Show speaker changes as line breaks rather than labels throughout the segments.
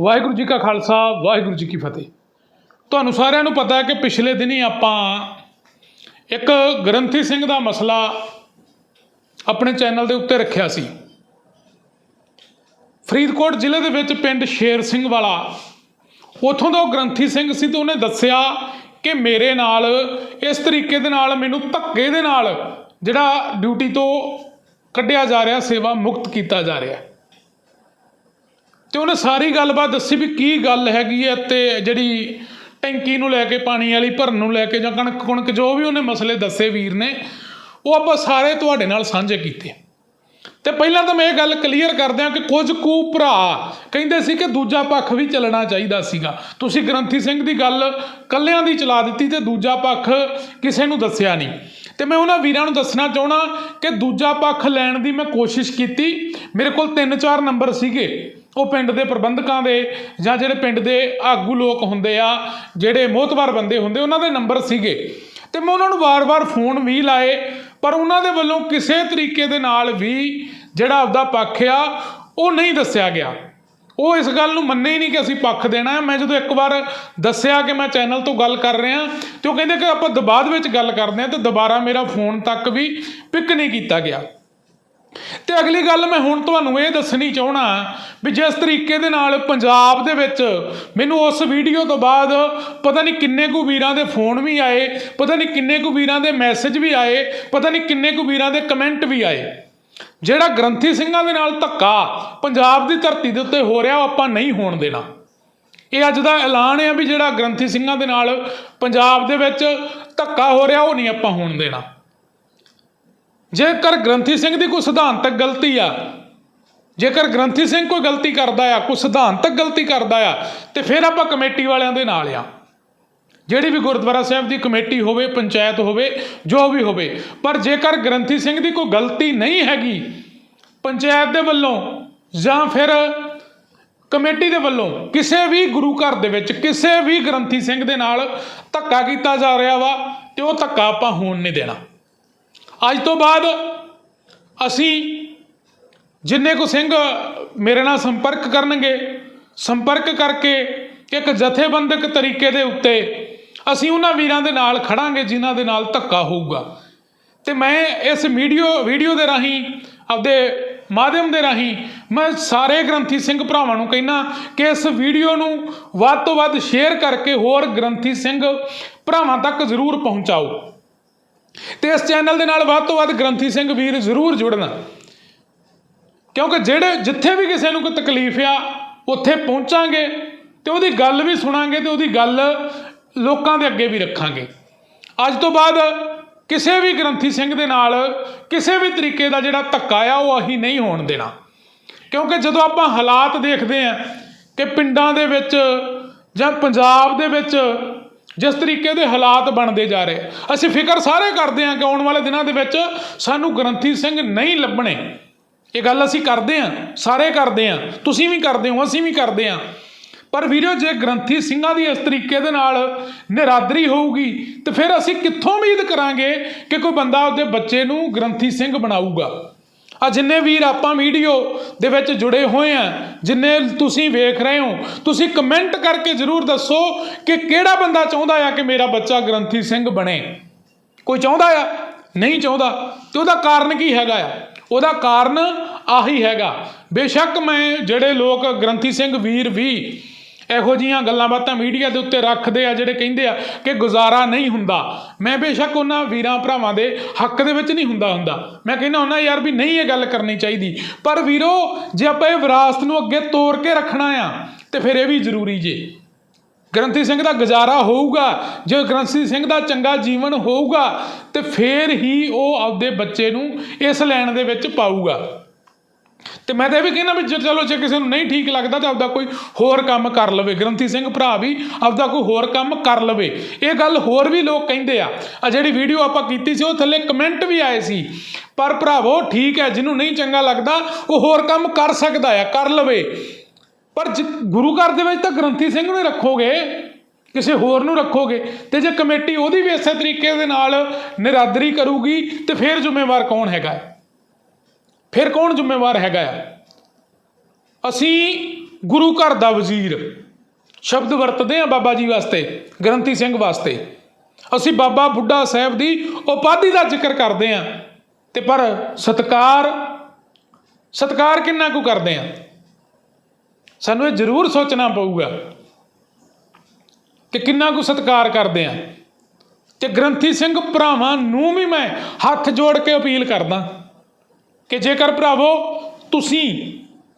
ਵਾਹਿਗੁਰੂ ਜੀ ਕਾ ਖਾਲਸਾ, ਵਾਹਿਗੁਰੂ ਜੀ ਕੀ ਫਤਿਹ। ਤੁਹਾਨੂੰ ਸਾਰਿਆਂ ਨੂੰ ਪਤਾ ਹੈ ਕਿ ਪਿਛਲੇ ਦਿਨੀ ਆਪਾਂ ਇੱਕ ਗ੍ਰੰਥੀ ਸਿੰਘ ਦਾ ਮਸਲਾ ਆਪਣੇ ਚੈਨਲ ਦੇ ਉੱਤੇ ਰੱਖਿਆ ਸੀ। ਫਰੀਦਕੋਟ ਜ਼ਿਲ੍ਹੇ ਦੇ ਵਿੱਚ ਪਿੰਡ ਸ਼ੇਰ ਸਿੰਘ ਵਾਲਾ, ਉੱਥੋਂ ਦਾ ਉਹ ਗ੍ਰੰਥੀ ਸਿੰਘ ਸੀ ਤੇ ਉਹਨੇ ਦੱਸਿਆ ਕਿ ਮੇਰੇ ਨਾਲ, ਇਸ ਤਰੀਕੇ ਦੇ ਨਾਲ, ਮੈਨੂੰ ਧੱਕੇ ਦੇ ਨਾਲ ਜਿਹੜਾ ਡਿਊਟੀ ਤੋਂ ਕੱਢਿਆ ਜਾ ਰਿਹਾ, ਸੇਵਾ ਮੁਕਤ ਕੀਤਾ ਜਾ ਰਿਹਾ। ਤੇ ਉਹਨੇ ਸਾਰੀ ਗੱਲਬਾਤ ਦੱਸੀ ਵੀ ਕੀ ਗੱਲ ਹੈਗੀ ਹੈ ਤੇ ਜਿਹੜੀ ਟੈਂਕੀ ਨੂੰ ਲੈ ਕੇ, ਪਾਣੀ ਵਾਲੀ ਭਰਨ ਨੂੰ ਲੈ ਕੇ ਜਾਂ ਕਣਕ ਕੁਣਕ ਜੋ ਵੀ ਉਹਨੇ ਮਸਲੇ ਦੱਸੇ ਵੀਰ ਨੇ, ਉਹ ਆਪਾਂ ਸਾਰੇ ਤੁਹਾਡੇ ਨਾਲ ਸਾਂਝੇ ਕੀਤੇ ਤੇ ਪਹਿਲਾਂ ਤਾਂ ਮੈਂ ਇਹ ਗੱਲ ਕਲੀਅਰ ਕਰਦਿਆਂ ਕਿ ਕੁਝ ਕੁ ਭਰਾ ਕਹਿੰਦੇ ਸੀ ਕਿ ਦੂਜਾ ਪੱਖ ਵੀ ਚੱਲਣਾ ਚਾਹੀਦਾ ਸੀਗਾ। ਤੁਸੀਂ ਗ੍ਰੰਥੀ ਸਿੰਘ ਦੀ ਗੱਲ ਕੱਲਿਆਂ ਦੀ ਚਲਾ ਦਿੱਤੀ ਤੇ ਦੂਜਾ ਪੱਖ ਕਿਸੇ ਨੂੰ ਦੱਸਿਆ ਨਹੀਂ। ਤੇ ਮੈਂ ਉਹਨਾਂ ਵੀਰਾਂ ਨੂੰ ਦੱਸਣਾ ਚਾਹਣਾ ਕਿ ਦੂਜਾ ਪੱਖ ਲੈਣ ਦੀ ਮੈਂ ਕੋਸ਼ਿਸ਼ ਕੀਤੀ। ਮੇਰੇ ਕੋਲ 3-4 ਨੰਬਰ ਸੀਗੇ। ਉਹ ਪਿੰਡ ਦੇ ਪ੍ਰਬੰਧਕਾਂ ਦੇ ਜਾਂ ਜਿਹੜੇ ਪਿੰਡ ਦੇ ਆਗੂ ਲੋਕ ਹੁੰਦੇ ਆ, ਜਿਹੜੇ ਮੋਹਤਵਾਰ ਬੰਦੇ ਹੁੰਦੇ, ਉਹਨਾਂ ਦੇ ਨੰਬਰ ਸੀਗੇ। ਤੇ ਮੈਂ ਉਹਨਾਂ ਨੂੰ ਵਾਰ-ਵਾਰ ਫੋਨ ਵੀ ਲਾਏ, ਪਰ ਉਹਨਾਂ ਦੇ ਵੱਲੋਂ ਕਿਸੇ ਤਰੀਕੇ ਦੇ ਨਾਲ ਵੀ ਜਿਹੜਾ ਆਪਦਾ ਪੱਖ ਆ, ਉਹ ਨਹੀਂ ਦੱਸਿਆ ਗਿਆ। ਉਹ ਇਸ ਗੱਲ ਨੂੰ ਮੰਨੇ ਹੀ ਨਹੀਂ ਕਿ ਅਸੀਂ ਪੱਖ ਦੇਣਾ ਹੈ। ਮੈਂ ਜਦੋਂ ਇੱਕ ਵਾਰ ਦੱਸਿਆ ਕਿ ਮੈਂ ਚੈਨਲ ਤੋਂ ਗੱਲ ਕਰ ਰਿਹਾ, ਤੇ ਉਹ ਕਹਿੰਦੇ ਕਿ ਆਪਾਂ ਦਬਾਅ ਵਿੱਚ ਗੱਲ ਕਰਦੇ ਹਾਂ, ਤੇ ਦੁਬਾਰਾ ਮੇਰਾ ਫੋਨ ਤੱਕ ਵੀ ਪਿਕ ਨਹੀਂ ਕੀਤਾ ਗਿਆ। ਤੇ ਅਗਲੀ ਗੱਲ ਮੈਂ ਹੁਣ ਤੁਹਾਨੂੰ ਇਹ ਦੱਸਣੀ ਚਾਹਣਾ ਵੀ ਜਿਸ ਤਰੀਕੇ ਦੇ ਨਾਲ ਪੰਜਾਬ ਦੇ ਵਿੱਚ ਮੈਨੂੰ ਉਸ ਵੀਡੀਓ ਤੋਂ ਬਾਅਦ ਪਤਾ ਨਹੀਂ ਕਿੰਨੇ ਕੁ ਵੀਰਾਂ ਦੇ ਫੋਨ ਵੀ ਆਏ, ਪਤਾ ਨਹੀਂ ਕਿੰਨੇ ਕੁ ਵੀਰਾਂ ਦੇ ਮੈਸੇਜ ਵੀ ਆਏ, ਪਤਾ ਨਹੀਂ ਕਿੰਨੇ ਕੁ ਵੀਰਾਂ ਦੇ ਕਮੈਂਟ ਵੀ ਆਏ। ਜਿਹੜਾ ਗ੍ਰੰਥੀ ਸਿੰਘਾਂ ਦੇ ਨਾਲ ਧੱਕਾ ਪੰਜਾਬ ਦੀ ਧਰਤੀ ਦੇ ਉੱਤੇ ਹੋ ਰਿਹਾ, ਉਹ ਆਪਾਂ ਨਹੀਂ ਹੋਣ ਦੇਣਾ। ਇਹ ਅੱਜ ਦਾ ਐਲਾਨ ਹੈ ਵੀ ਜਿਹੜਾ ਗ੍ਰੰਥੀ ਸਿੰਘਾਂ ਦੇ ਨਾਲ ਪੰਜਾਬ ਦੇ ਵਿੱਚ ਧੱਕਾ ਹੋ ਰਿਹਾ, ਉਹ ਨਹੀਂ ਆਪਾਂ ਹੋਣ ਦੇਣਾ। ਜੇਕਰ ਗ੍ਰੰਥੀ ਸਿੰਘ ਦੀ ਕੋਈ ਸਿਧਾਂਤਕ ਗਲਤੀ ਆ, ਜੇਕਰ ਗ੍ਰੰਥੀ ਸਿੰਘ ਕੋਈ ਗਲਤੀ ਕਰਦਾ ਆ, ਕੋਈ ਸਿਧਾਂਤਕ ਗਲਤੀ ਕਰਦਾ ਆ, ਤੇ ਫਿਰ ਆਪਾਂ ਕਮੇਟੀ ਵਾਲਿਆਂ ਦੇ ਨਾਲ ਆ। ਜਿਹੜੀ ਵੀ ਗੁਰਦੁਆਰਾ ਸਾਹਿਬ ਦੀ ਕਮੇਟੀ ਹੋਵੇ, ਪੰਚਾਇਤ ਹੋਵੇ, ਜੋ ਵੀ ਹੋਵੇ, ਪਰ ਜੇਕਰ ਗ੍ਰੰਥੀ ਸਿੰਘ ਦੀ ਕੋਈ ਗਲਤੀ ਨਹੀਂ ਹੈਗੀ ਪੰਚਾਇਤ ਦੇ ਵੱਲੋਂ ਜਾਂ ਫਿਰ ਕਮੇਟੀ ਦੇ ਵੱਲੋਂ ਕਿਸੇ ਵੀ ਗੁਰੂ ਘਰ ਦੇ ਵਿੱਚ ਕਿਸੇ ਵੀ ਗ੍ਰੰਥੀ ਸਿੰਘ ਦੇ ਨਾਲ ਧੱਕਾ ਕੀਤਾ ਜਾ ਰਿਹਾ ਵਾ, ਤੇ ਉਹ ਧੱਕਾ ਆਪਾਂ ਹੋਣ ਨਹੀਂ ਦੇਣਾ। ਅੱਜ ਤੋਂ ਬਾਅਦ ਅਸੀਂ ਜਿੰਨੇ ਕੋ ਸਿੰਘ ਮੇਰੇ ਨਾਲ ਸੰਪਰਕ ਕਰਨਗੇ, ਸੰਪਰਕ ਕਰਕੇ ਇੱਕ ਜਥੇਬੰਦਕ ਤਰੀਕੇ ਦੇ ਉੱਤੇ ਅਸੀਂ ਉਹਨਾਂ ਵੀਰਾਂ ਦੇ ਨਾਲ ਖੜਾਂਗੇ ਜਿਨ੍ਹਾਂ ਦੇ ਨਾਲ ਧੱਕਾ ਹੋਊਗਾ। ਤੇ ਮੈਂ ਇਸ ਵੀਡੀਓ ਵੀਡੀਓ ਦੇ ਰਾਹੀਂ, ਆਪਦੇ ਮਾਧਿਅਮ ਦੇ ਰਾਹੀਂ ਮੈਂ ਸਾਰੇ ਗ੍ਰੰਥੀ ਸਿੰਘ ਭਰਾਵਾਂ ਨੂੰ ਕਹਿਣਾ ਕਿ ਇਸ ਵੀਡੀਓ ਨੂੰ ਵੱਧ ਤੋਂ ਵੱਧ ਸ਼ੇਅਰ ਕਰਕੇ ਹੋਰ ਗ੍ਰੰਥੀ ਸਿੰਘ ਭਰਾਵਾਂ ਤੱਕ ਜ਼ਰੂਰ ਪਹੁੰਚਾਓ। ਤੇ ਇਸ ਚੈਨਲ ਦੇ ਨਾਲ ਵੱਧ ਤੋਂ ਵੱਧ ਗ੍ਰੰਥੀ ਸਿੰਘ ਵੀਰ ਜ਼ਰੂਰ ਜੁੜਨ। ਕਿਉਂਕਿ ਜਿਹੜੇ ਜਿੱਥੇ ਵੀ ਕਿਸੇ ਨੂੰ ਕੋਈ ਤਕਲੀਫ ਆ, ਉੱਥੇ ਪਹੁੰਚਾਂਗੇ ਤੇ ਉਹਦੀ ਗੱਲ ਵੀ ਸੁਣਾਂਗੇ ਤੇ ਉਹਦੀ ਗੱਲ ਲੋਕਾਂ ਦੇ ਅੱਗੇ ਵੀ ਰੱਖਾਂਗੇ। ਅੱਜ ਤੋਂ ਬਾਅਦ ਕਿਸੇ ਵੀ ਗ੍ਰੰਥੀ ਸਿੰਘ ਦੇ ਨਾਲ ਕਿਸੇ ਵੀ ਤਰੀਕੇ ਦਾ ਜਿਹੜਾ ਧੱਕਾ ਆ, ਉਹ ਅਸੀਂ ਨਹੀਂ ਹੋਣ ਦੇਣਾ। ਕਿਉਂਕਿ ਜਦੋਂ ਆਪਾਂ ਹਾਲਾਤ ਦੇਖਦੇ ਆ ਕਿ ਪਿੰਡਾਂ ਦੇ ਵਿੱਚ ਜਾਂ ਪੰਜਾਬ ਦੇ ਵਿੱਚ ਜਿਸ ਤਰੀਕੇ ਦੇ ਹਾਲਾਤ ਬਣਦੇ ਜਾ ਰਹੇ। ਅਸੀਂ ਫਿਕਰ ਸਾਰੇ ਕਰਦੇ ਹਾਂ ਕਿ ਆਉਣ ਵਾਲੇ ਦਿਨਾਂ ਦੇ ਵਿੱਚ ਸਾਨੂੰ ਗ੍ਰੰਥੀ ਸਿੰਘ ਨਹੀਂ ਲੱਭਣੇ। ਇਹ ਗੱਲ ਅਸੀਂ ਕਰਦੇ ਹਾਂ, ਸਾਰੇ ਕਰਦੇ ਹਾਂ। ਤੁਸੀਂ ਵੀ ਕਰਦੇ ਹੋ, ਅਸੀਂ ਵੀ ਕਰਦੇ ਹਾਂ। ਪਰ ਵੀਰੋ, ਜੇ ਗ੍ਰੰਥੀ ਸਿੰਘਾਂ ਦੀ ਇਸ ਤਰੀਕੇ ਦੇ ਨਾਲ ਨਿਰਾਦਰੀ ਹੋਊਗੀ, ਤੇ ਫਿਰ ਅਸੀਂ ਕਿੱਥੋਂ ਉਮੀਦ ਕਰਾਂਗੇ ਕਿ ਕੋਈ ਬੰਦਾ ਉਹਦੇ ਬੱਚੇ ਨੂੰ ਗ੍ਰੰਥੀ ਸਿੰਘ ਬਣਾਊਗਾ? ਆ ਜਿੰਨੇ ਵੀਰ ਆਪਾਂ ਵੀਡੀਓ ਦੇ ਵਿੱਚ ਜੁੜੇ ਹੋਏ ਆ, ਜਿੰਨੇ ਤੁਸੀਂ ਵੇਖ ਰਹੇ ਹੋ, ਤੁਸੀਂ ਕਮੈਂਟ ਕਰਕੇ ਜਰੂਰ ਦੱਸੋ ਕਿ ਕਿਹੜਾ ਬੰਦਾ ਚਾਹੁੰਦਾ ਆ ਕਿ ਮੇਰਾ ਬੱਚਾ ਗ੍ਰੰਥੀ ਸਿੰਘ ਬਣੇ। ਕੋਈ ਚਾਹੁੰਦਾ ਆ? ਨਹੀਂ ਚਾਹੁੰਦਾ। ਤੇ ਉਹਦਾ ਕਾਰਨ ਕੀ ਹੈਗਾ ਆ? ਉਹਦਾ ਕਾਰਨ ਆਹੀ ਹੈਗਾ। ਬੇਸ਼ੱਕ ਮੈਂ ਜਿਹੜੇ ਲੋਕ ਗ੍ਰੰਥੀ ਸਿੰਘ ਵੀਰ ਵੀ ਇਹੋ ਜੀਆਂ ਗੱਲਾਂ ਬਾਤਾਂ ਮੀਡੀਆ ਦੇ ਉੱਤੇ ਰੱਖਦੇ ਆ, ਜਿਹੜੇ ਕਹਿੰਦੇ ਆ ਕਿ ਗੁਜ਼ਾਰਾ ਨਹੀਂ ਹੁੰਦਾ। ਮੈਂ ਬੇਸ਼ੱਕ ਉਹਨਾਂ ਵੀਰਾਂ ਭਰਾਵਾਂ ਦੇ ਹੱਕ ਦੇ ਵਿੱਚ ਨਹੀਂ ਹੁੰਦਾ ਹੁੰਦਾ। ਮੈਂ ਕਹਿੰਦਾ ਹੁੰਦਾ ਯਾਰ ਵੀ ਨਹੀਂ ਇਹ ਗੱਲ ਕਰਨੀ ਚਾਹੀਦੀ। ਪਰ ਵੀਰੋ, ਜੇ ਆਪਾਂ ਇਹ ਵਿਰਾਸਤ ਨੂੰ ਅੱਗੇ ਤੋਰ ਕੇ ਰੱਖਣਾ ਆ, ਤੇ ਫਿਰ ਇਹ ਵੀ ਜ਼ਰੂਰੀ ਜੇ। ਗ੍ਰੰਥੀ ਸਿੰਘ ਦਾ ਗੁਜ਼ਾਰਾ ਹੋਊਗਾ। ਜੇ ਗ੍ਰੰਥੀ ਸਿੰਘ ਦਾ ਚੰਗਾ ਜੀਵਨ ਹੋਊਗਾ, ਤੇ ਫੇਰ ਹੀ ਉਹ ਆਪਦੇ ਬੱਚੇ ਨੂੰ ਇਸ ਲੈਣ ਦੇ ਵਿੱਚ ਪਾਊਗਾ। ਤੇ ਮੈਂ ਤਾਂ ਇਹ ਵੀ ਕਹਿੰਦਾ ਵੀ ਜੇ ਚਲੋ ਜੇ ਕਿਸੇ ਨੂੰ ਨਹੀਂ ਠੀਕ ਲੱਗਦਾ ਤਾਂ ਆਪਦਾ ਕੋਈ ਹੋਰ ਕੰਮ ਕਰ ਲਵੇ। ਗ੍ਰੰਥੀ ਸਿੰਘ ਭਰਾ ਵੀ ਆਪਦਾ ਕੋਈ ਹੋਰ ਕੰਮ ਕਰ ਲਵੇ। ਇਹ ਗੱਲ ਹੋਰ ਵੀ ਲੋਕ ਕਹਿੰਦੇ ਆ। ਆ ਜਿਹੜੀ ਵੀਡੀਓ ਆਪਾਂ ਕੀਤੀ ਸੀ, ਉਹ ਥੱਲੇ ਕਮੈਂਟ ਵੀ ਆਏ ਸੀ। ਪਰ ਭਰਾਵੋ, ਠੀਕ ਹੈ, ਜਿਹਨੂੰ ਨਹੀਂ ਚੰਗਾ ਲੱਗਦਾ, ਉਹ ਹੋਰ ਕੰਮ ਕਰ ਸਕਦਾ ਆ, ਕਰ ਲਵੇ। ਪਰ ਜਿ- ਗੁਰੂ ਘਰ ਦੇ ਵਿੱਚ ਤਾਂ ਗ੍ਰੰਥੀ ਸਿੰਘ ਨੂੰ ਹੀ ਰੱਖੋਗੇ। ਕਿਸੇ ਹੋਰ ਨੂੰ ਰੱਖੋਗੇ। ਤੇ ਜੇ ਕਮੇਟੀ ਉਹਦੀ ਵੀ ਇਸੇ ਤਰੀਕੇ ਦੇ ਨਾਲ ਨਿਰਾਦਰੀ ਕਰੂਗੀ, ਤੇ ਫਿਰ ਜ਼ਿੰਮੇਵਾਰ ਕੌਣ ਹੈਗਾ? ਫਿਰ ਕੌਣ ਜ਼ਿੰਮੇਵਾਰ ਹੈਗਾ ਆ? ਅਸੀਂ ਗੁਰੂ ਘਰ ਦਾ ਵਜ਼ੀਰ ਸ਼ਬਦ ਵਰਤਦੇ ਆ ਬਾਬਾ ਜੀ ਵਾਸਤੇ, ਗ੍ਰੰਥੀ ਸਿੰਘ ਵਾਸਤੇ। ਅਸੀਂ ਬਾਬਾ ਬੁੱਢਾ ਸਾਹਿਬ ਦੀ ਉਪਾਧੀ ਦਾ ਜ਼ਿਕਰ ਕਰਦੇ ਆ ਤੇ ਪਰ ਸਤਕਾਰ ਸਤਕਾਰ ਕਿੰਨਾ ਕੁ ਕਰਦੇ ਆ ਸਾਨੂੰ ਇਹ ਜ਼ਰੂਰ ਸੋਚਣਾ ਪਊਗਾ ਕਿ ਕਿੰਨਾ ਕੁ ਸਤਕਾਰ ਕਰਦੇ ਆ ਤੇ ਗ੍ਰੰਥੀ ਸਿੰਘ ਭਰਾਵਾਂ ਨੂੰ ਵੀ ਮੈਂ ਹੱਥ ਜੋੜ ਕੇ ਅਪੀਲ ਕਰਦਾ। ਕਿ ਜੇਕਰ ਭਰਾਵੋ ਤੁਸੀਂ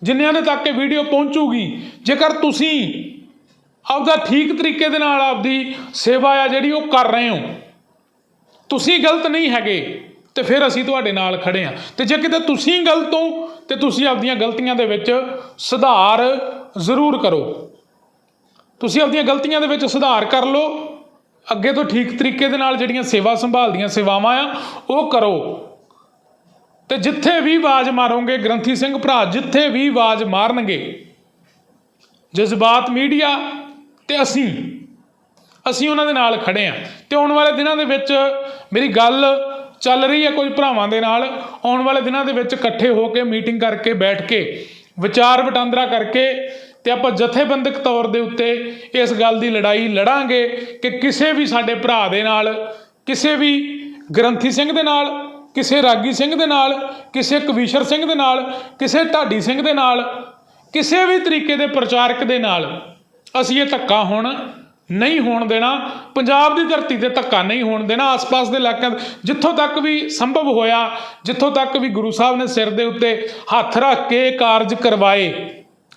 ਜਿੰਨਿਆਂ ਦੇ ਤੱਕ ਇਹ ਵੀਡੀਓ ਪਹੁੰਚੂਗੀ, ਜੇਕਰ ਤੁਸੀਂ ਆਪਦਾ ਠੀਕ ਤਰੀਕੇ ਦੇ ਨਾਲ ਆਪਦੀ ਸੇਵਾ ਆ ਜਿਹੜੀ ਉਹ ਕਰ ਰਹੇ ਹੋ, ਤੁਸੀਂ ਗਲਤ ਨਹੀਂ ਹੈਗੇ, ਤੇ ਫਿਰ ਅਸੀਂ ਤੁਹਾਡੇ ਨਾਲ ਖੜੇ ਆ ਤੇ ਜੇ ਕਿਤੇ ਤੁਸੀਂ ਗਲਤ ਹੋ, ਤੇ ਤੁਸੀਂ ਆਪਦੀਆਂ ਗਲਤੀਆਂ ਦੇ ਵਿੱਚ ਸੁਧਾਰ ਜ਼ਰੂਰ ਕਰੋ। ਤੁਸੀਂ ਆਪਦੀਆਂ ਗਲਤੀਆਂ ਦੇ ਵਿੱਚ ਸੁਧਾਰ ਕਰ ਲਓ, ਅੱਗੇ ਤੋਂ ਠੀਕ ਤਰੀਕੇ ਦੇ ਨਾਲ ਜਿਹੜੀਆਂ ਸੇਵਾ ਸੰਭਾਲ ਦੀਆਂ ਸੇਵਾਵਾਂ ਆ, ਉਹ ਕਰੋ। ਤੇ ਜਿੱਥੇ ਵੀ ਆਵਾਜ਼ ਮਾਰੋਗੇ ਗ੍ਰੰਥੀ ਸਿੰਘ ਭਰਾ, ਜਿੱਥੇ ਵੀ ਆਵਾਜ਼ ਮਾਰਨਗੇ, ਜਜ਼ਬਾਤ ਮੀਡੀਆ ਤੇ ਅਸੀਂ ਅਸੀਂ ਉਹਨਾਂ ਦੇ ਨਾਲ ਖੜੇ ਆ ਤੇ ਆਉਣ ਵਾਲੇ ਦਿਨਾਂ ਦੇ ਵਿੱਚ ਮੇਰੀ ਗੱਲ ਚੱਲ ਰਹੀ ਹੈ ਕੁਝ ਭਰਾਵਾਂ ਦੇ ਨਾਲ। ਆਉਣ ਵਾਲੇ ਦਿਨਾਂ ਦੇ ਵਿੱਚ ਇਕੱਠੇ ਹੋ ਕੇ ਮੀਟਿੰਗ ਕਰਕੇ ਬੈਠ ਕੇ, ਵਿਚਾਰ ਵਟਾਂਦਰਾ ਕਰਕੇ ਤੇ ਆਪਾਂ ਜਥੇਬੰਦਕ ਤੌਰ ਦੇ ਉੱਤੇ ਇਸ ਗੱਲ ਦੀ ਲੜਾਈ ਲੜਾਂਗੇ ਕਿ ਕਿਸੇ ਵੀ ਸਾਡੇ ਭਰਾ ਦੇ ਨਾਲ, ਕਿਸੇ ਵੀ ਗ੍ਰੰਥੀ ਸਿੰਘ ਦੇ ਨਾਲ ਕਿਸੇ ਰਾਗੀ ਸਿੰਘ ਦੇ ਨਾਲ, ਕਿਸੇ ਕਵੀਸ਼ਰ ਸਿੰਘ ਦੇ ਨਾਲ, ਕਿਸੇ ਢਾਡੀ ਸਿੰਘ ਦੇ ਨਾਲ, ਕਿਸੇ ਵੀ ਤਰੀਕੇ ਦੇ ਪ੍ਰਚਾਰਕ ਦੇ ਨਾਲ ਅਸੀਂ ਇਹ ਧੱਕਾ ਹੁਣ ਨਹੀਂ ਹੋਣ ਦੇਣਾ। ਪੰਜਾਬ ਦੀ ਧਰਤੀ ਤੇ ਧੱਕਾ ਨਹੀਂ ਹੋਣ ਦੇਣਾ। ਆਸ-ਪਾਸ ਦੇ ਇਲਾਕਿਆਂ ਦੇ- ਜਿੱਥੋਂ ਤੱਕ ਵੀ ਸੰਭਵ ਹੋਇਆ, ਜਿੱਥੋਂ ਤੱਕ ਵੀ ਗੁਰੂ ਸਾਹਿਬ ਨੇ ਸਿਰ ਦੇ ਉੱਤੇ ਹੱਥ ਰੱਖ ਕੇ ਕਾਰਜ ਕਰਵਾਏ,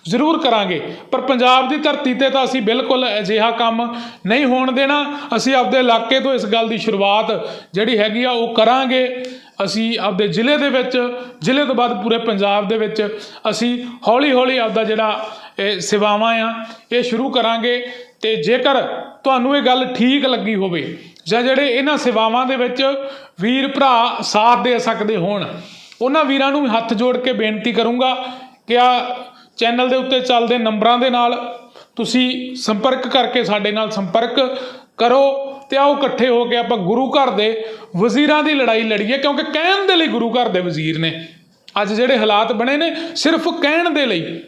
ਜ਼ਰੂਰ ਕਰਾਂਗੇ। ਪਰ ਪੰਜਾਬ ਦੀ ਧਰਤੀ ਤੇ ਤਾਂ ਅਸੀਂ ਬਿਲਕੁਲ ਅਜਿਹਾ ਕੰਮ ਨਹੀਂ ਹੋਣ ਦੇਣਾ। ਅਸੀਂ ਆਪਦੇ ਇਲਾਕੇ ਤੋਂ ਇਸ ਗੱਲ ਦੀ ਸ਼ੁਰੂਆਤ ਜਿਹੜੀ ਹੈਗੀ ਆ, ਉਹ ਕਰਾਂਗੇ। ਅਸੀਂ ਆਪਦੇ ਜ਼ਿਲ੍ਹੇ ਦੇ ਵਿੱਚ, ਜ਼ਿਲ੍ਹੇ ਤੋਂ ਬਾਅਦ ਪੂਰੇ ਪੰਜਾਬ ਦੇ ਵਿੱਚ ਅਸੀਂ ਹੌਲੀ ਹੌਲੀ ਆਪਦਾ ਜਿਹੜਾ ਇਹ ਸੇਵਾਵਾਂ ਆ, ਇਹ ਸ਼ੁਰੂ ਕਰਾਂਗੇ ਤੇ ਜੇਕਰ ਤੁਹਾਨੂੰ ਇਹ ਗੱਲ ਠੀਕ ਲੱਗੀ ਹੋਵੇ ਜਾਂ ਜਿਹੜੇ ਇਹਨਾਂ ਸੇਵਾਵਾਂ ਦੇ ਵਿੱਚ ਵੀਰ ਭਰਾ ਸਾਥ ਦੇ ਸਕਦੇ ਹੋਣ, ਉਹਨਾਂ ਵੀਰਾਂ ਨੂੰ ਹੱਥ ਜੋੜ ਕੇ ਬੇਨਤੀ ਕਰੂੰਗਾ ਕਿ ਆ ਚੈਨਲ ਦੇ ਉੱਤੇ ਚੱਲਦੇ ਨੰਬਰਾਂ ਦੇ ਨਾਲ ਤੁਸੀਂ ਸੰਪਰਕ ਕਰਕੇ ਸਾਡੇ ਨਾਲ ਸੰਪਰਕ ਕਰੋ ਤੇ ਆਓ ਇਕੱਠੇ ਹੋ ਕੇ ਆਪਾਂ ਗੁਰੂ ਘਰ ਦੇ ਵਜ਼ੀਰਾਂ ਦੀ ਲੜਾਈ ਲੜੀਏ, ਕਿਉਂਕਿ ਕਹਿਣ ਦੇ ਲਈ ਗੁਰੂ ਘਰ ਦੇ ਵਜ਼ੀਰ ਨੇ। ਅੱਜ ਜਿਹੜੇ ਹਾਲਾਤ ਬਣੇ ਨੇ, ਸਿਰਫ ਕਹਿਣ ਦੇ ਲਈ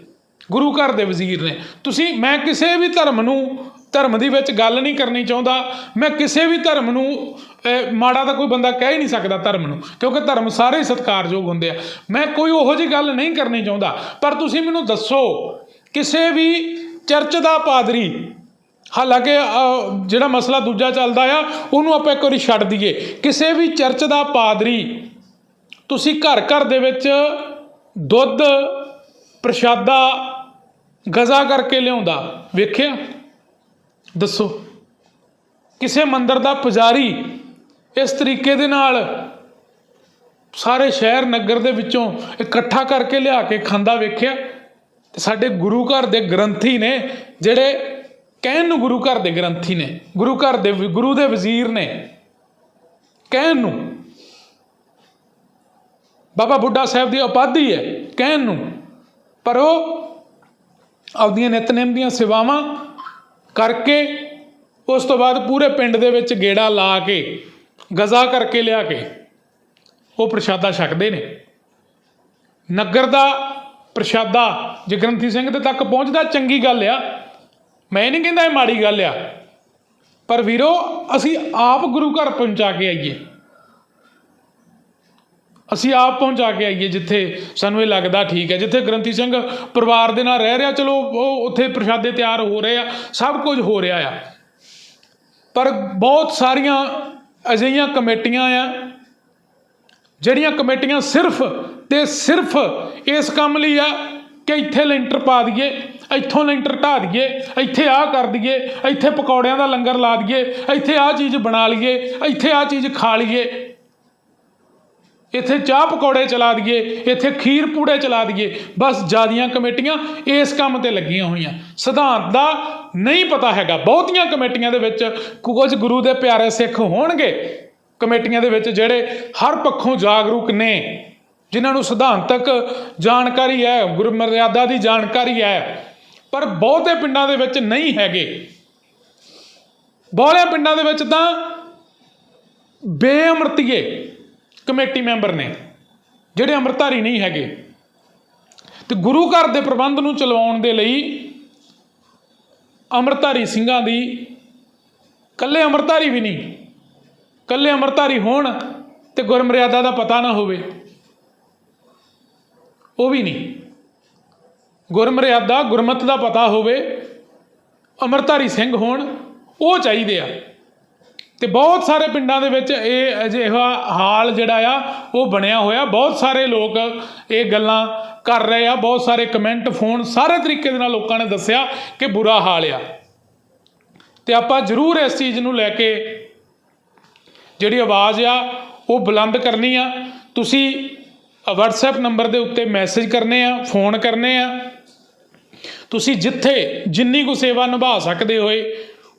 ਗੁਰੂ ਘਰ ਦੇ ਵਜ਼ੀਰ ਨੇ। ਤੁਸੀਂ, ਮੈਂ ਕਿਸੇ ਵੀ ਧਰਮ ਨੂੰ, ਧਰਮ ਦੀ ਵਿੱਚ ਗੱਲ ਨਹੀਂ ਕਰਨੀ ਚਾਹੁੰਦਾ। ਮੈਂ ਕਿਸੇ ਵੀ ਧਰਮ ਨੂੰ ਮਾੜਾ ਤਾਂ ਕੋਈ ਬੰਦਾ ਕਹਿ ਹੀ ਨਹੀਂ ਸਕਦਾ ਧਰਮ ਨੂੰ, ਕਿਉਂਕਿ ਧਰਮ ਸਾਰੇ ਸਤਿਕਾਰਯੋਗ ਹੁੰਦੇ ਆ। ਮੈਂ ਕੋਈ ਉਹੋ ਜਿਹੀ ਗੱਲ ਨਹੀਂ ਕਰਨੀ ਚਾਹੁੰਦਾ। ਪਰ ਤੁਸੀਂ ਮੈਨੂੰ ਦੱਸੋ, ਕਿਸੇ ਵੀ ਚਰਚ ਦਾ ਪਾਦਰੀ ਹਾਲਾਂਕਿ ਜਿਹੜਾ ਮਸਲਾ ਦੂਜਾ ਚੱਲਦਾ ਆ, ਉਹਨੂੰ ਆਪਾਂ ਇੱਕ ਵਾਰੀ ਛੱਡ ਦਈਏ। ਕਿਸੇ ਵੀ ਚਰਚ ਦਾ ਪਾਦਰੀ, ਤੁਸੀਂ ਘਰ ਘਰ ਦੇ ਵਿੱਚ ਦੁੱਧ, ਪ੍ਰਸ਼ਾਦਾ, ਗਜ਼ਾ ਕਰਕੇ ਲਿਆਉਂਦਾ। ਵੇਖਿਆ? ਦੱਸੋ। ਕਿਸੇ ਮੰਦਰ ਦਾ ਪੁਜਾਰੀ ਇਸ ਤਰੀਕੇ ਦੇ ਨਾਲ ਸਾਰੇ ਸ਼ਹਿਰ, ਨਗਰ ਦੇ ਵਿੱਚੋਂ ਇਕੱਠਾ ਕਰਕੇ ਲਿਆ ਕੇ ਖਾਂਦਾ ਵੇਖਿਆ? ਤੇ ਸਾਡੇ ਗੁਰੂ ਘਰ ਦੇ ਗ੍ਰੰਥੀ ਨੇ ਜਿਹੜੇ ਕਹਿਣ ਨੂੰ ਗੁਰੂ ਘਰ ਦੇ ਗ੍ਰੰਥੀ ਨੇ, ਗੁਰੂ ਘਰ ਦੇ ਗੁਰੂ ਦੇ ਵਜ਼ੀਰ ਨੇ ਕਹਿਣ ਨੂੰ। ਬਾਬਾ ਬੁੱਢਾ ਸਾਹਿਬ ਦੀ ਉਪਾਧੀ ਹੈ ਕਹਿਣ ਨੂੰ। ਪਰ ਉਹ ਆਪਦੀਆਂ ਨਿਤਨੇਮ ਦੀਆਂ ਸੇਵਾਵਾਂ ਕਰਕੇ ਉਸ ਤੋਂ ਬਾਅਦ ਪੂਰੇ ਪਿੰਡ ਦੇ ਵਿੱਚ ਗੇੜਾ ਲਾ ਕੇ, ਗਜ਼ਾ ਕਰਕੇ ਲਿਆ ਕੇ ਉਹ ਪ੍ਰਸ਼ਾਦਾ ਛਕਦੇ ਨੇ। ਨਗਰ ਦਾ ਪ੍ਰਸ਼ਾਦਾ ਜੇ ਗ੍ਰੰਥੀ ਸਿੰਘ ਦੇ ਤੱਕ ਪਹੁੰਚਦਾ, ਚੰਗੀ ਗੱਲ ਆ। ਮੈਂ ਇਹ ਨਹੀਂ ਕਹਿੰਦਾ ਇਹ ਮਾੜੀ ਗੱਲ ਆ। ਪਰ ਵੀਰੋ, ਅਸੀਂ ਆਪ ਗੁਰੂ ਘਰ ਪਹੁੰਚਾ ਕੇ ਆਈਏ। ਅਸੀਂ ਆਪ ਪਹੁੰਚਾ ਕੇ ਆਈਏ ਜਿੱਥੇ ਸਾਨੂੰ ਇਹ ਲੱਗਦਾ ਠੀਕ ਹੈ। ਜਿੱਥੇ ਗ੍ਰੰਥੀ ਸਿੰਘ ਪਰਿਵਾਰ ਦੇ ਨਾਲ ਰਹਿ ਰਿਹਾ, ਚਲੋ ਉਹ ਉੱਥੇ ਪ੍ਰਸ਼ਾਦੇ ਤਿਆਰ ਹੋ ਰਹੇ ਆ, ਸਭ ਕੁਝ ਹੋ ਰਿਹਾ ਆ। ਪਰ ਬਹੁਤ ਸਾਰੀਆਂ ਅਜਿਹੀਆਂ ਕਮੇਟੀਆਂ ਆ, ਜਿਹੜੀਆਂ ਕਮੇਟੀਆਂ ਸਿਰਫ ਤੇ ਸਿਰਫ ਇਸ ਕੰਮ ਲਈ ਆ ਕਿ ਇੱਥੇ ਲੈਂਟਰ ਪਾ ਦਈਏ ਇੱਥੋਂ ਲੈਂਟਰ ਢਾ ਦਈਏ, ਇੱਥੇ ਆਹ ਕਰ ਦਈਏ, ਇੱਥੇ ਪਕੌੜਿਆਂ ਦਾ ਲੰਗਰ ਲਾ ਦਈਏ, ਇੱਥੇ ਆਹ ਚੀਜ਼ ਬਣਾ ਲਈਏ, ਇੱਥੇ ਆਹ ਚੀਜ਼ ਖਾ ਲਈਏ। ਇੱਥੇ ਚਾਹ ਪਕੌੜੇ ਚਲਾ ਦਈਏ, ਇੱਥੇ ਖੀਰ ਪੂੜੇ ਚਲਾ ਦਈਏ। ਬਸ ਜਿਆਦੀਆਂ ਕਮੇਟੀਆਂ ਇਸ ਕੰਮ ਤੇ ਲੱਗੀਆਂ ਹੋਈਆਂ। ਸਿਧਾਂਤ ਦਾ ਨਹੀਂ ਪਤਾ ਹੈਗਾ। ਬਹੁਤੀਆਂ ਕਮੇਟੀਆਂ ਦੇ ਵਿੱਚ ਕੁਝ ਗੁਰੂ ਦੇ ਪਿਆਰੇ ਸਿੱਖ ਹੋਣਗੇ। ਕਮੇਟੀਆਂ ਦੇ ਵਿੱਚ ਜਿਹੜੇ ਹਰ ਪੱਖੋਂ ਜਾਗਰੂਕ ਨੇ, ਜਿਨ੍ਹਾਂ ਨੂੰ ਸਿਧਾਂਤਕ ਜਾਣਕਾਰੀ ਹੈ, ਗੁਰਮਰਿਆਦਾ ਦੀ ਜਾਣਕਾਰੀ ਹੈ ਪਰ ਬਹੁਤੇ ਪਿੰਡਾਂ ਦੇ ਵਿੱਚ ਨਹੀਂ ਹੈਗੇ। ਬਹੁਤੇ ਪਿੰਡਾਂ ਦੇ ਵਿੱਚ ਤਾਂ ਬੇਅਮਰਤੀਏ ਕਮੇਟੀ ਮੈਂਬਰ ਨੇ, ਜਿਹੜੇ ਅੰਮ੍ਰਿਤਧਾਰੀ ਨਹੀਂ ਹੈਗੇ। ਤੇ ਗੁਰੂ ਘਰ ਦੇ ਪ੍ਰਬੰਧ ਨੂੰ ਚਲਾਉਣ ਦੇ ਲਈ ਅੰਮ੍ਰਿਤਧਾਰੀ ਸਿੰਘਾਂ ਦੀ ਕੱਲੇ ਅੰਮ੍ਰਿਤਧਾਰੀ ਵੀ ਨਹੀਂ ਕੱਲੇ ਅੰਮ੍ਰਿਤਧਾਰੀ ਹੋਣ ਤੇ ਗੁਰਮਰਿਆਦਾ ਦਾ ਪਤਾ ਨਾ ਹੋਵੇ, ਉਹ ਵੀ ਨਹੀਂ। ਗੁਰਮਰਿਆਦਾ ਗੁਰਮਤ ਦਾ ਪਤਾ ਹੋਵੇ ਅੰਮ੍ਰਿਤਧਾਰੀ ਸਿੰਘ ਹੋਣ, ਉਹ ਚਾਹੀਦੇ ਆ। ਤੇ ਬਹੁਤ ਸਾਰੇ ਪਿੰਡਾਂ ਦੇ ਵਿੱਚ ਇਹ ਅਜਿਹਾ ਹਾਲ ਜਿਹੜਾ ਆ, ਉਹ ਬਣਿਆ ਹੋਇਆ। ਬਹੁਤ ਸਾਰੇ ਲੋਕ ਇਹ ਗੱਲਾਂ ਕਰ ਰਹੇ ਆ, ਬਹੁਤ ਸਾਰੇ ਕਮੈਂਟ, ਫੋਨ ਸਾਰੇ ਤਰੀਕੇ ਦੇ ਨਾਲ ਲੋਕਾਂ ਨੇ ਦੱਸਿਆ ਕਿ ਬੁਰਾ ਹਾਲ ਆ। ਤੇ ਆਪਾਂ ਜ਼ਰੂਰ ਇਸ ਚੀਜ਼ ਨੂੰ ਲੈ ਕੇ ਜਿਹੜੀ ਆਵਾਜ਼ ਆ, ਉਹ ਬੁਲੰਦ ਕਰਨੀ ਆ। ਤੁਸੀਂ WhatsApp ਨੰਬਰ ਦੇ ਉੱਤੇ ਮੈਸੇਜ ਕਰਨੇ ਆ, ਫੋਨ ਕਰਨੇ ਆ। ਤੁਸੀਂ ਜਿੱਥੇ ਜਿੰਨੀ ਕੁ ਸੇਵਾ ਨਿਭਾ ਸਕਦੇ ਹੋਏ,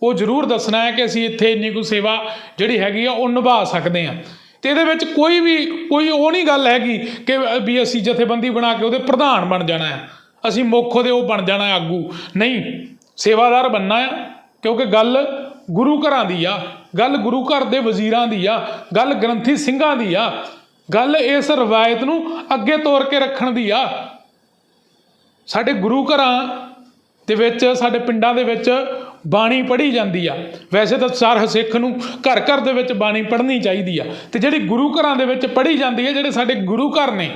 ਉਹ ਜ਼ਰੂਰ ਦੱਸਣਾ ਹੈ ਕਿ ਅਸੀਂ ਇੱਥੇ ਇੰਨੀ ਕੁ ਸੇਵਾ ਜਿਹੜੀ ਹੈਗੀ ਆ, ਉਹ ਨਿਭਾ ਸਕਦੇ ਆ ਤੇ ਇਹਦੇ ਵਿੱਚ ਕੋਈ ਵੀ, ਕੋਈ ਉਹ ਨਹੀਂ ਗੱਲ ਹੈਗੀ ਕਿ, ਵੀ ਅਸੀਂ ਜਥੇਬੰਦੀ ਬਣਾ ਕੇ ਉਹਦੇ ਪ੍ਰਧਾਨ ਬਣ ਜਾਣਾ ਹੈ। ਅਸੀਂ ਮੁੱਖ ਉਹਦੇ ਉਹ ਬਣ ਜਾਣਾ ਆਗੂ। ਨਹੀਂ, ਸੇਵਾਦਾਰ ਬੰਨਾ ਆ ਕਿਉਂਕਿ ਗੱਲ ਗੁਰੂ ਘਰਾਂ ਦੀ ਆ, ਗੱਲ ਗੁਰੂ ਘਰ ਦੇ ਵਜ਼ੀਰਾਂ ਦੀ ਆ, ਗੱਲ ਗ੍ਰੰਥੀ ਸਿੰਘਾਂ ਦੀ ਆ, ਗੱਲ ਇਸ ਰਵਾਇਤ ਨੂੰ ਅੱਗੇ ਤੋਰ ਕੇ ਰੱਖਣ ਦੀ ਆ। ਸਾਡੇ ਗੁਰੂ ਘਰਾਂ ਦੇ ਵਿੱਚ, ਸਾਡੇ ਪਿੰਡਾਂ ਦੇ ਵਿੱਚ ਬਾਣੀ ਪੜ੍ਹੀ ਜਾਂਦੀ ਆ। ਵੈਸੇ ਤਾਂ ਸਾਰ ਸਿੱਖ ਨੂੰ ਘਰ ਘਰ ਦੇ ਵਿੱਚ ਬਾਣੀ ਪੜ੍ਹਨੀ ਚਾਹੀਦੀ ਆ। ਤੇ ਜਿਹੜੀ ਗੁਰੂ ਘਰਾਂ ਦੇ ਵਿੱਚ ਪੜ੍ਹੀ ਜਾਂਦੀ ਹੈ ਜਿਹੜੇ ਸਾਡੇ ਗੁਰੂ ਘਰ ਨੇ,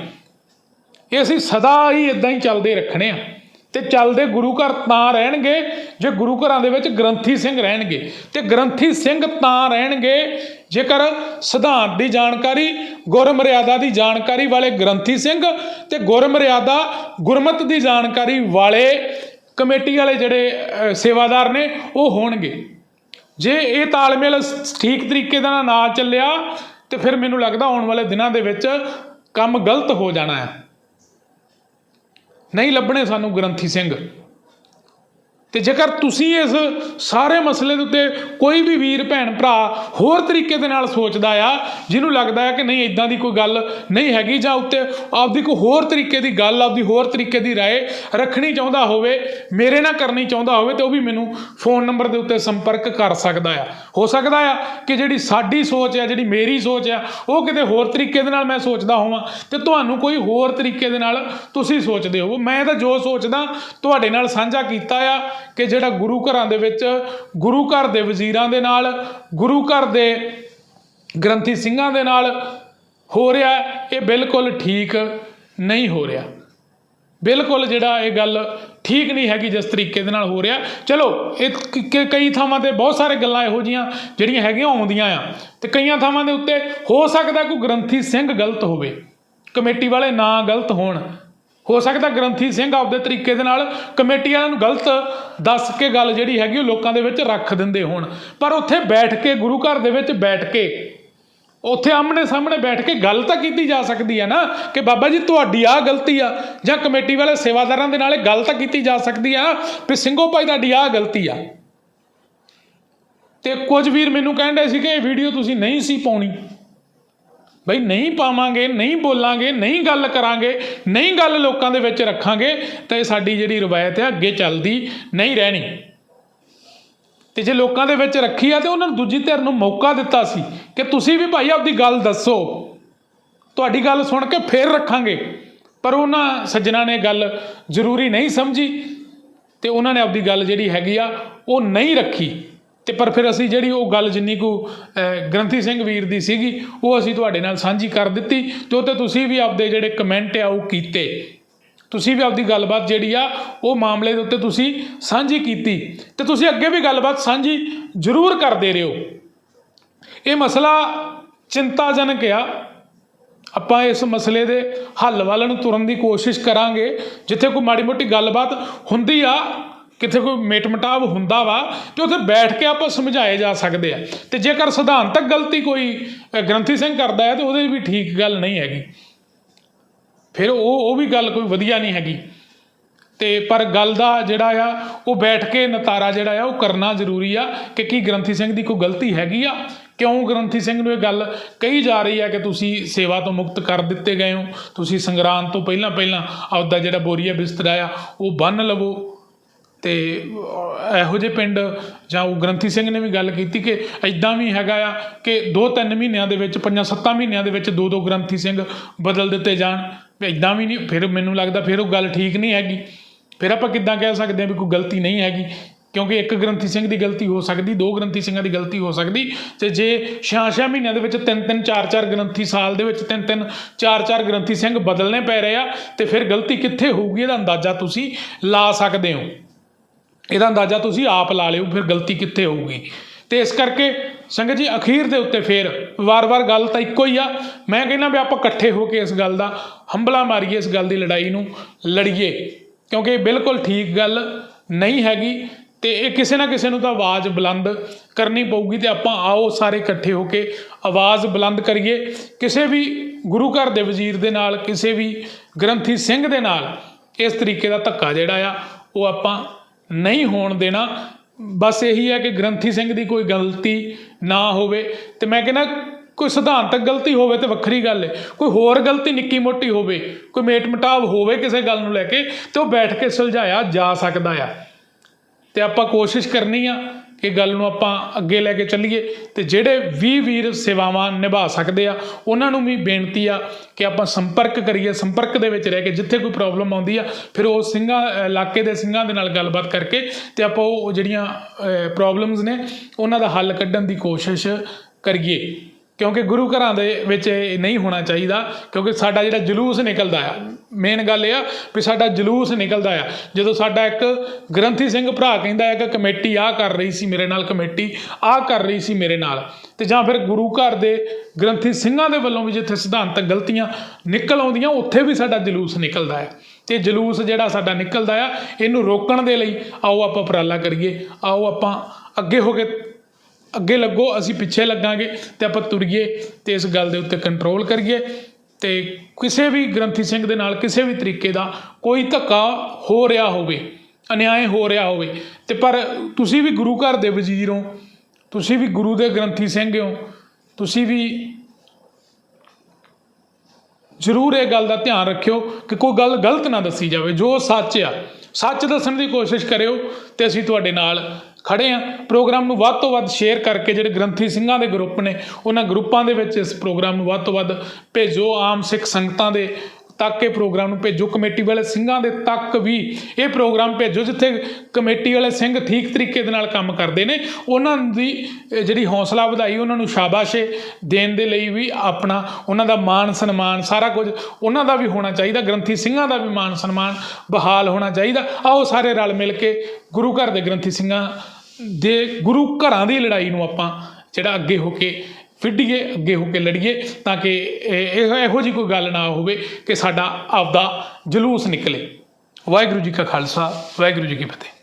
ਇਹ ਅਸੀਂ ਸਦਾ ਹੀ ਇਦਾਂ ਹੀ ਚੱਲਦੇ ਰੱਖਣੇ ਆ। ਤੇ ਚੱਲਦੇ ਗੁਰੂ ਘਰ ਤਾਂ ਰਹਿਣਗੇ, ਜੇ ਗੁਰੂ ਘਰਾਂ ਦੇ ਵਿੱਚ ਗ੍ਰੰਥੀ ਸਿੰਘ ਰਹਿਣਗੇ। ਤੇ ਗ੍ਰੰਥੀ ਸਿੰਘ ਤਾਂ ਰਹਿਣਗੇ ਜੇਕਰ ਸਿਧਾਂਤ ਦੀ ਜਾਣਕਾਰੀ ਗੁਰਮਰਿਆਦਾ ਦੀ ਜਾਣਕਾਰੀ ਵਾਲੇ ਗ੍ਰੰਥੀ ਸਿੰਘ ਤੇ ਗੁਰਮਰਿਆਦਾ ਗੁਰਮਤ ਦੀ ਜਾਣਕਾਰੀ ਵਾਲੇ ਕਮੇਟੀ ਵਾਲੇ ਜਿਹੜੇ ਸੇਵਾਦਾਰ ਨੇ, ਉਹ ਹੋਣਗੇ। ਜੇ ਇਹ ਤਾਲਮੇਲ ਠੀਕ ਤਰੀਕੇ ਦਾ ਨਾ ਚੱਲਿਆ, ਤੇ ਫਿਰ ਮੈਨੂੰ ਲੱਗਦਾ ਆਉਣ ਵਾਲੇ ਦਿਨਾਂ ਦੇ ਵਿੱਚ ਕੰਮ ਗਲਤ ਹੋ ਜਾਣਾ ਹੈ। ਨਹੀਂ ਲੱਭਣੇ ਸਾਨੂੰ ਗ੍ਰੰਥੀ ਸਿੰਘ। ਤੇ ਜੇਕਰ ਤੁਸੀਂ ਇਸ ਸਾਰੇ ਮਸਲੇ ਦੇ ਉੱਤੇ ਕੋਈ ਵੀ ਵੀਰ ਭੈਣ ਭਰਾ ਹੋਰ ਤਰੀਕੇ ਦੇ ਨਾਲ ਸੋਚਦਾ ਆ ਜਿਹਨੂੰ ਲੱਗਦਾ ਹੈ ਕਿ ਨਹੀਂ ਇਦਾਂ ਦੀ ਕੋਈ ਗੱਲ ਨਹੀਂ ਹੈਗੀ ਜਾਂ ਉੱਤੇ ਆਪਦੀ ਕੋਈ ਹੋਰ ਤਰੀਕੇ ਦੀ ਗੱਲ ਆਪਦੀ ਹੋਰ ਤਰੀਕੇ ਦੀ رائے ਰੱਖਣੀ ਚਾਹੁੰਦਾ ਹੋਵੇ ਮੇਰੇ ਨਾਲ ਕਰਨੀ ਚਾਹੁੰਦਾ ਹੋਵੇ ਤੇ ਉਹ ਵੀ ਮੈਨੂੰ ਫੋਨ ਨੰਬਰ ਦੇ ਉੱਤੇ ਸੰਪਰਕ ਕਰ ਸਕਦਾ ਆ ਹੋ ਸਕਦਾ ਆ ਕਿ ਜਿਹੜੀ ਸਾਡੀ ਸੋਚ ਆ ਜਿਹੜੀ ਮੇਰੀ ਸੋਚ ਆ ਉਹ ਕਿਤੇ ਹੋਰ ਤਰੀਕੇ ਦੇ ਨਾਲ ਮੈਂ ਸੋਚਦਾ ਹੋਵਾਂ ਤੇ ਤੁਹਾਨੂੰ ਕੋਈ ਹੋਰ ਤਰੀਕੇ ਦੇ ਨਾਲ ਤੁਸੀਂ ਸੋਚਦੇ ਹੋ ਮੈਂ ਤਾਂ ਜੋ ਸੋਚਦਾ ਤੁਹਾਡੇ ਨਾਲ ਸਾਂਝਾ ਕੀਤਾ ਆ ਕਿ ਜਿਹੜਾ ਗੁਰੂ ਘਰਾਂ ਦੇ ਵਿੱਚ, ਗੁਰੂ ਘਰ ਦੇ ਵਜ਼ੀਰਾਂ ਦੇ ਨਾਲ, ਗੁਰੂ ਘਰ ਦੇ ਗ੍ਰੰਥੀ ਸਿੰਘਾਂ ਦੇ ਨਾਲ ਹੋ ਰਿਹਾ ਇਹ ਬਿਲਕੁਲ ਠੀਕ ਨਹੀਂ ਹੋ ਰਿਹਾ। ਬਿਲਕੁਲ ਜਿਹੜਾ ਇਹ ਗੱਲ ਠੀਕ ਨਹੀਂ ਹੈਗੀ, ਜਿਸ ਤਰੀਕੇ ਦੇ ਨਾਲ ਹੋ ਰਿਹਾ। ਚਲੋ, ਇਹ ਕਈ ਥਾਵਾਂ ਤੇ ਬਹੁਤ ਸਾਰੇ ਗੱਲਾਂ ਇਹੋ ਜੀਆਂ ਜਿਹੜੀਆਂ ਹੈਗੀਆਂ ਆਉਂਦੀਆਂ ਆ। ਤੇ ਕਈਆਂ ਥਾਵਾਂ ਦੇ ਉੱਤੇ ਹੋ ਸਕਦਾ ਕੋਈ ਗ੍ਰੰਥੀ ਸਿੰਘ ਗਲਤ ਹੋਵੇ, ਕਮੇਟੀ ਵਾਲੇ ਨਾ ਗਲਤ ਹੋਣ। ਹੋ ਸਕਦਾ ਗ੍ਰੰਥੀ ਸਿੰਘ ਆਪਦੇ ਤਰੀਕੇ ਦੇ ਨਾਲ ਕਮੇਟੀ ਵਾਲਿਆਂ ਨੂੰ ਗਲਤ ਦੱਸ ਕੇ ਗੱਲ ਜਿਹੜੀ ਹੈਗੀ ਉਹ ਲੋਕਾਂ ਦੇ ਵਿੱਚ ਰੱਖ ਦਿੰਦੇ ਹੋਣ। ਪਰ ਉੱਥੇ ਬੈਠ ਕੇ, ਗੁਰੂ ਘਰ ਦੇ ਵਿੱਚ ਬੈਠ ਕੇ, ਉੱਥੇ ਆਮਣੇ ਸਾਹਮਣੇ ਬੈਠ ਕੇ ਗੱਲ ਤਾਂ ਕੀਤੀ ਜਾ ਸਕਦੀ ਹੈ ਨਾ ਕਿ ਬਾਬਾ ਜੀ ਤੁਹਾਡੀ ਆਹ ਗਲਤੀ ਆ ਜਾਂ ਕਮੇਟੀ ਵਾਲੇ ਸੇਵਾਦਾਰਾਂ ਦੇ ਨਾਲ ਇਹ ਗੱਲ ਤਾਂ ਕੀਤੀ ਜਾ ਸਕਦੀ ਆ ਵੀ ਸਿੰਘੋ ਭਾਈ ਤੁਹਾਡੀ ਆਹ ਗਲਤੀ ਆ। ਤੇ ਕੁਝ ਵੀਰ ਮੈਨੂੰ ਕਹਿੰਦੇ ਸੀ ਕਿ ਇਹ ਵੀਡੀਓ ਤੁਸੀਂ ਨਹੀਂ ਸੀ ਪਾਉਣੀ। ਬਈ ਨਹੀਂ ਪਾਵਾਂਗੇ, ਨਹੀਂ ਬੋਲਾਂਗੇ, ਨਹੀਂ ਗੱਲ ਕਰਾਂਗੇ, ਨਹੀਂ ਗੱਲ ਲੋਕਾਂ ਦੇ ਵਿੱਚ ਰੱਖਾਂਗੇ, ਤਾਂ ਇਹ ਸਾਡੀ ਜਿਹੜੀ ਰਵਾਇਤ ਹੈ, ਅੱਗੇ ਚੱਲਦੀ ਨਹੀਂ ਰਹਿਣੀ। ਤੇ ਜੇ ਲੋਕਾਂ ਦੇ ਵਿੱਚ ਰੱਖੀ ਆ, ਤੇ ਉਹਨਾਂ ਨੂੰ ਦੂਜੀ ਧਿਰ ਨੂੰ ਮੌਕਾ ਦਿੱਤਾ ਸੀ ਕਿ ਤੁਸੀਂ ਵੀ ਭਾਈ ਆਪਦੀ ਗੱਲ ਦੱਸੋ। ਤੁਹਾਡੀ ਗੱਲ ਸੁਣ ਕੇ ਫੇਰ ਰੱਖਾਂਗੇ। ਪਰ ਉਹਨਾਂ ਸੱਜਣਾ ਨੇ ਗੱਲ ਜ਼ਰੂਰੀ ਨਹੀਂ ਸਮਝੀ ਤੇ ਉਹਨਾਂ ਨੇ ਆਪਦੀ ਗੱਲ ਜਿਹੜੀ ਹੈਗੀ ਆ, ਉਹ ਨਹੀਂ ਰੱਖੀ। ਤੇ ਪਰ ਫਿਰ ਅਸੀਂ ਜਿਹੜੀ ਉਹ ਗੱਲ ਜਿੰਨੀ ਕੁ ਗ੍ਰੰਥੀ ਸਿੰਘ ਵੀਰ ਦੀ ਸੀਗੀ, ਉਹ ਅਸੀਂ ਤੁਹਾਡੇ ਨਾਲ ਸਾਂਝੀ ਕਰ ਦਿੱਤੀ, ਤੇ ਉੱਤੇ ਤੁਸੀਂ ਵੀ ਆਪਦੇ ਜਿਹੜੇ ਕਮੈਂਟ ਆ ਉਹ ਕੀਤੇ। ਤੁਸੀਂ ਵੀ ਆਪਦੀ ਗੱਲਬਾਤ ਜਿਹੜੀ ਆ, ਉਹ ਮਾਮਲੇ ਦੇ ਉੱਤੇ ਤੁਸੀਂ ਸਾਂਝੀ ਕੀਤੀ। ਤੇ ਤੁਸੀਂ ਅੱਗੇ ਵੀ ਗੱਲਬਾਤ ਸਾਂਝੀ ਜ਼ਰੂਰ ਕਰਦੇ ਰਹੋ। ਇਹ ਮਸਲਾ ਚਿੰਤਾਜਨਕ ਆ। ਆਪਾਂ ਇਸ ਮਸਲੇ ਦੇ ਹੱਲ ਵੱਲ ਨੂੰ ਤੁਰਨ ਦੀ ਕੋਸ਼ਿਸ਼ ਕਰਾਂਗੇ, ਜਿੱਥੇ ਕੋਈ ਮਾੜੀ ਮੋਟੀ ਗੱਲਬਾਤ ਹੁੰਦੀ ਆ ਕਿਤੇ ਕੋਈ ਮੇਟ ਮਟਾਵ ਹੁੰਦਾ ਵਾ ਤੇ ਉੱਥੇ ਬੈਠ ਕੇ ਆਪਾਂ ਸਮਝਾਏ ਜਾ ਸਕਦੇ ਆ। ਤੇ ਜੇਕਰ ਸਿਧਾਂਤਕ ਗਲਤੀ ਕੋਈ ਗ੍ਰੰਥੀ ਸਿੰਘ ਕਰਦਾ ਹੈ ਤੇ ਉਹਦੇ ਵੀ ਠੀਕ ਗੱਲ ਨਹੀਂ ਹੈਗੀ। ਫਿਰ ਉਹ ਉਹ ਵੀ ਗੱਲ ਕੋਈ ਵਧੀਆ ਨਹੀਂ ਹੈਗੀ। ਤੇ ਪਰ ਗੱਲ ਦਾ ਜਿਹੜਾ ਆ, ਉਹ ਬੈਠ ਕੇ ਨਤਾਰਾ ਜਿਹੜਾ ਆ, ਉਹ ਕਰਨਾ ਜ਼ਰੂਰੀ ਆ ਕਿ ਕੀ ਗ੍ਰੰਥੀ ਸਿੰਘ ਦੀ ਕੋਈ ਗਲਤੀ ਹੈਗੀ ਆ? ਕਿਉਂ ਗ੍ਰੰਥੀ ਸਿੰਘ ਨੂੰ ਇਹ ਗੱਲ ਕਹੀ ਜਾ ਰਹੀ ਆ ਕਿ ਤੁਸੀਂ ਸੇਵਾ ਤੋਂ ਮੁਕਤ ਕਰ ਦਿੱਤੇ ਗਏ ਹੋ? ਤੁਸੀਂ ਸੰਗਰਾਂਦ ਤੋਂ ਪਹਿਲਾਂ ਪਹਿਲਾਂ ਆਪਦਾ ਜਿਹੜਾ ਬੋਰੀਆ ਬਿਸਤਰਾ ਆ, ਉਹ ਬੰਨ ਲਵੋ। ਅਤੇ ਇਹੋ ਜਿਹੇ ਪਿੰਡ ਜਾਂ ਉਹ ਗ੍ਰੰਥੀ ਸਿੰਘ ਨੇ ਵੀ ਗੱਲ ਕੀਤੀ ਕਿ ਇੱਦਾਂ ਵੀ ਹੈਗਾ ਆ ਕਿ 2-3 ਮਹੀਨਿਆਂ ਦੇ ਵਿੱਚ 5-7 ਮਹੀਨਿਆਂ ਦੇ ਵਿੱਚ ਦੋ ਦੋ ਗ੍ਰੰਥੀ ਸਿੰਘ ਬਦਲ ਦਿੱਤੇ ਜਾਣ। ਇੱਦਾਂ ਵੀ ਨਹੀਂ, ਫਿਰ ਮੈਨੂੰ ਲੱਗਦਾ ਫਿਰ ਉਹ ਗੱਲ ਠੀਕ ਨਹੀਂ ਹੈਗੀ। ਫਿਰ ਆਪਾਂ ਕਿੱਦਾਂ ਕਹਿ ਸਕਦੇ ਹਾਂ ਵੀ ਕੋਈ ਗਲਤੀ ਨਹੀਂ ਹੈਗੀ? ਕਿਉਂਕਿ ਇੱਕ ਗ੍ਰੰਥੀ ਸਿੰਘ ਦੀ ਗਲਤੀ ਹੋ ਸਕਦੀ, ਦੋ ਗ੍ਰੰਥੀ ਸਿੰਘਾਂ ਦੀ ਗਲਤੀ ਹੋ ਸਕਦੀ ਤੇ ਜੇ ਛੇ ਛੇ ਮਹੀਨਿਆਂ ਦੇ ਵਿੱਚ ਤਿੰਨ ਤਿੰਨ, ਚਾਰ ਚਾਰ ਗ੍ਰੰਥੀ ਸਾਲ ਦੇ ਵਿੱਚ ਤਿੰਨ ਤਿੰਨ, ਚਾਰ ਚਾਰ ਗ੍ਰੰਥੀ ਸਿੰਘ ਬਦਲਨੇ ਪੈ ਰਹੇ ਆ ਤੇ ਫਿਰ ਗਲਤੀ ਕਿੱਥੇ ਹੋਊਗੀ, ਇਹਦਾ ਅੰਦਾਜ਼ਾ ਤੁਸੀਂ ਲਾ ਸਕਦੇ ਹੋ। ਇਹਦਾ ਅੰਦਾਜ਼ਾ ਤੁਸੀਂ ਆਪ ਲਾ ਲਿਓ, ਫਿਰ ਗਲਤੀ ਕਿੱਥੇ ਹੋਊਗੀ। ਤੇ ਇਸ ਕਰਕੇ ਸੰਗਤ ਜੀ, ਅਖੀਰ ਦੇ ਉੱਤੇ ਫੇਰ ਵਾਰ-ਵਾਰ ਗੱਲ ਤਾਂ ਇੱਕੋ ਹੀ ਆ। ਮੈਂ ਕਹਿੰਦਾ ਵੀ ਆਪਾਂ ਇਕੱਠੇ ਹੋ ਕੇ ਇਸ ਗੱਲ ਦਾ ਹੰਬਲਾ ਮਾਰੀਏ, ਇਸ ਗੱਲ ਦੀ ਲੜਾਈ ਨੂੰ ਲੜੀਏ। ਕਿਉਂਕਿ ਇਹ ਬਿਲਕੁਲ ਠੀਕ ਗੱਲ ਨਹੀਂ ਹੈਗੀ ਤੇ ਇਹ ਕਿਸੇ ਨਾ ਕਿਸੇ ਨੂੰ ਤਾਂ ਆਵਾਜ਼ ਬੁਲੰਦ ਕਰਨੀ ਪਊਗੀ ਤੇ ਆਪਾਂ ਆਓ ਸਾਰੇ ਇਕੱਠੇ ਹੋ ਕੇ ਆਵਾਜ਼ ਬੁਲੰਦ ਕਰੀਏ। ਕਿਸੇ ਵੀ ਗੁਰੂ ਘਰ ਦੇ ਵਜ਼ੀਰ ਦੇ ਨਾਲ, ਕਿਸੇ ਵੀ ਗ੍ਰੰਥੀ ਸਿੰਘ ਦੇ ਨਾਲ ਇਸ ਤਰੀਕੇ ਦਾ ਧੱਕਾ ਜਿਹੜਾ ਆ, ਉਹ ਆਪਾਂ ਨਹੀਂ ਹੋਣ ਦੇਣਾ। ਬਸ ਇਹੀ ਹੈ ਕਿ ਗ੍ਰੰਥੀ ਸਿੰਘ ਦੀ ਕੋਈ ਗਲਤੀ ਨਾ ਹੋਵੇ। ਤੇ ਮੈਂ ਕਹਿੰਦਾ, ਕੋਈ ਸਿਧਾਂਤਕ ਗਲਤੀ ਹੋਵੇ ਤੇ ਵੱਖਰੀ ਗੱਲ ਹੈ ਕੋਈ ਹੋਰ ਗਲਤੀ ਨਿੱਕੀ ਮੋਟੀ ਹੋਵੇ, ਕੋਈ ਮੇਟ ਮਟਾਵ ਹੋਵੇ ਕਿਸੇ ਗੱਲ ਨੂੰ ਲੈ ਕੇ, ਤੇ ਉਹ ਬੈਠ ਕੇ ਸੁਲਝਾਇਆ ਜਾ ਸਕਦਾ ਆ। ਤੇ ਆਪਾਂ ਕੋਸ਼ਿਸ਼ ਕਰਨੀ ਆ ਕਿ ਗੱਲ ਨੂੰ ਆਪਾਂ ਅੱਗੇ ਲੈ ਕੇ ਚੱਲੀਏ ਤੇ ਜਿਹੜੇ ਵੀ ਵੀਰ ਸੇਵਾਵਾਂ ਨਿਭਾ ਸਕਦੇ ਆ, ਉਹਨਾਂ ਨੂੰ ਵੀ ਬੇਨਤੀ ਆ ਕਿ ਆਪਾਂ ਸੰਪਰਕ ਕਰੀਏ, ਸੰਪਰਕ ਦੇ ਵਿੱਚ ਰਹਿ ਕੇ ਜਿੱਥੇ ਕੋਈ ਪ੍ਰੋਬਲਮ ਆਉਂਦੀ ਆ, ਫਿਰ ਉਹ ਸਿੰਘਾਂ ਇਲਾਕੇ ਦੇ ਸਿੰਘਾਂ ਦੇ ਨਾਲ ਗੱਲਬਾਤ ਕਰਕੇ ਤੇ ਆਪਾਂ ਉਹ ਜਿਹੜੀਆਂ ਪ੍ਰੋਬਲਮਸ ਨੇ, ਉਹਨਾਂ ਦਾ ਹੱਲ ਕੱਢਣ ਦੀ ਕੋਸ਼ਿਸ਼ ਕਰੀਏ। ਕਿਉਂਕਿ ਗੁਰੂ ਘਰਾਂ ਦੇ ਵਿੱਚ ਇਹ ਨਹੀਂ ਹੋਣਾ ਚਾਹੀਦਾ, ਕਿਉਂਕਿ ਸਾਡਾ ਜਿਹੜਾ ਜਲੂਸ ਨਿਕਲਦਾ ਆ ਮੇਨ ਗੱਲ ਇਹ ਆ ਵੀ ਸਾਡਾ ਜਲੂਸ ਨਿਕਲਦਾ ਆ। ਜਦੋਂ ਸਾਡਾ ਇੱਕ ਗ੍ਰੰਥੀ ਸਿੰਘ ਭਰਾ ਕਹਿੰਦਾ ਹੈ ਕਿ ਕਮੇਟੀ ਆਹ ਕਰ ਰਹੀ ਸੀ ਮੇਰੇ ਨਾਲ, ਕਮੇਟੀ ਆਹ ਕਰ ਰਹੀ ਸੀ ਮੇਰੇ ਨਾਲ। ਤੇ ਜਾਂ ਫਿਰ ਗੁਰੂ ਘਰ ਦੇ ਗ੍ਰੰਥੀ ਸਿੰਘਾਂ ਦੇ ਵੱਲੋਂ ਵੀ ਜਿੱਥੇ ਸਿਧਾਂਤਕ ਗਲਤੀਆਂ ਨਿਕਲ ਆਉਂਦੀਆਂ, ਉੱਥੇ ਵੀ ਸਾਡਾ ਜਲੂਸ ਨਿਕਲਦਾ ਆ ਤੇ ਜਲੂਸ ਜਿਹੜਾ ਸਾਡਾ ਨਿਕਲਦਾ ਆ, ਇਹਨੂੰ ਰੋਕਣ ਦੇ ਲਈ ਆਓ ਆਪਾਂ ਉਪਰਾਲਾ ਕਰੀਏ, ਆਓ ਆਪਾਂ ਅੱਗੇ ਹੋ ਕੇ ਅੱਗੇ ਲੱਗੋ, ਅਸੀਂ ਪਿੱਛੇ ਲੱਗਾਂਗੇ ਤੇ ਆਪਾਂ ਤੁਰੀਏ ਤੇ ਇਸ ਗੱਲ ਦੇ ਉੱਤੇ ਕੰਟਰੋਲ ਕਰੀਏ। ਤੇ ਕਿਸੇ ਵੀ ਗ੍ਰੰਥੀ ਸਿੰਘ ਦੇ ਨਾਲ ਕਿਸੇ ਵੀ ਤਰੀਕੇ ਦਾ ਕੋਈ ਧੱਕਾ ਹੋ ਰਿਹਾ ਹੋਵੇ, ਅਨਿਆਏ ਹੋ ਰਿਹਾ ਹੋਵੇ, ਤੇ ਪਰ ਤੁਸੀਂ ਵੀ ਗੁਰੂ ਘਰ ਦੇ ਵਜ਼ੀਰ ਹੋ, ਤੁਸੀਂ ਵੀ ਗੁਰੂ ਦੇ ਗ੍ਰੰਥੀ ਸਿੰਘ ਹੋ, ਤੁਸੀਂ ਵੀ ਜ਼ਰੂਰ ਇਹ ਗੱਲ ਦਾ ਧਿਆਨ ਰੱਖਿਓ ਕਿ ਕੋਈ ਗੱਲ ਗਲਤ ਨਾ ਦੱਸੀ ਜਾਵੇ, ਜੋ ਸੱਚ ਆ। ਸੱਚ ਦੱਸਣ ਦੀ ਕੋਸ਼ਿਸ਼ ਕਰਿਓ ਤੇ ਅਸੀਂ ਤੁਹਾਡੇ ਨਾਲ ਖੜੇ ਆ। ਪ੍ਰੋਗਰਾਮ ਨੂੰ ਵੱਧ ਤੋਂ ਵੱਧ ਸ਼ੇਅਰ ਕਰਕੇ ਜਿਹੜੇ ਗ੍ਰੰਥੀ ਸਿੰਘਾਂ ਦੇ ਗਰੁੱਪ ਨੇ, ਉਹਨਾਂ ਗਰੁੱਪਾਂ ਦੇ ਵਿੱਚ ਇਸ ਪ੍ਰੋਗਰਾਮ ਨੂੰ ਵੱਧ ਤੋਂ ਵੱਧ ਭੇਜੋ। ਆਮ ਸਿੱਖ ਸੰਗਤਾਂ ਦੇ ਤੱਕ ਇਹ ਪ੍ਰੋਗਰਾਮ ਨੂੰ ਭੇਜੋ। ਕਮੇਟੀ ਵਾਲੇ ਸਿੰਘਾਂ ਦੇ ਤੱਕ ਵੀ ਇਹ ਪ੍ਰੋਗਰਾਮ ਭੇਜੋ, ਜਿੱਥੇ ਕਮੇਟੀ ਵਾਲੇ ਸਿੰਘ ਠੀਕ ਤਰੀਕੇ ਦੇ ਨਾਲ ਕੰਮ ਕਰਦੇ ਨੇ। ਉਹਨਾਂ ਦੀ ਜਿਹੜੀ ਹੌਸਲਾ ਵਧਾਈ, ਉਹਨਾਂ ਨੂੰ ਸ਼ਾਬਾਸ਼ੇ ਦੇਣ ਦੇ ਲਈ ਵੀ ਆਪਣਾ, ਉਹਨਾਂ ਦਾ ਮਾਣ ਸਨਮਾਨ ਸਾਰਾ ਕੁਝ ਉਹਨਾਂ ਦਾ ਵੀ ਹੋਣਾ ਚਾਹੀਦਾ। ਗ੍ਰੰਥੀ ਸਿੰਘਾਂ ਦਾ ਵੀ ਮਾਣ ਸਨਮਾਨ ਬਹਾਲ ਹੋਣਾ ਚਾਹੀਦਾ। ਆਓ ਸਾਰੇ ਰਲ ਮਿਲ ਕੇ ਗੁਰੂ ਘਰ ਦੇ ਗ੍ਰੰਥੀ ਸਿੰਘਾਂ ਦੇ ਗੁਰੂ ਘਰਾਂ ਦੀ ਲੜਾਈ ਨੂੰ ਆਪਾਂ ਜਿਹੜਾ ਅੱਗੇ ਹੋ ਕੇ ਫਿੱਡੀਏ ਅੱਗੇ ਹੋ ਕੇ ਲੜੀਏ, ਤਾਂ ਕਿ ਇਹ- ਇਹੋ ਜੀ ਕੋਈ ਗੱਲ ਨਾ ਹੋਵੇ ਕਿ ਸਾਡਾ ਆਪਦਾ ਜਲੂਸ ਨਿਕਲੇ। ਵਾਹਿਗੁਰੂ ਜੀ ਕਾ ਖਾਲਸਾ, ਵਾਹਿਗੁਰੂ ਜੀ ਕੀ ਫਤਿਹ।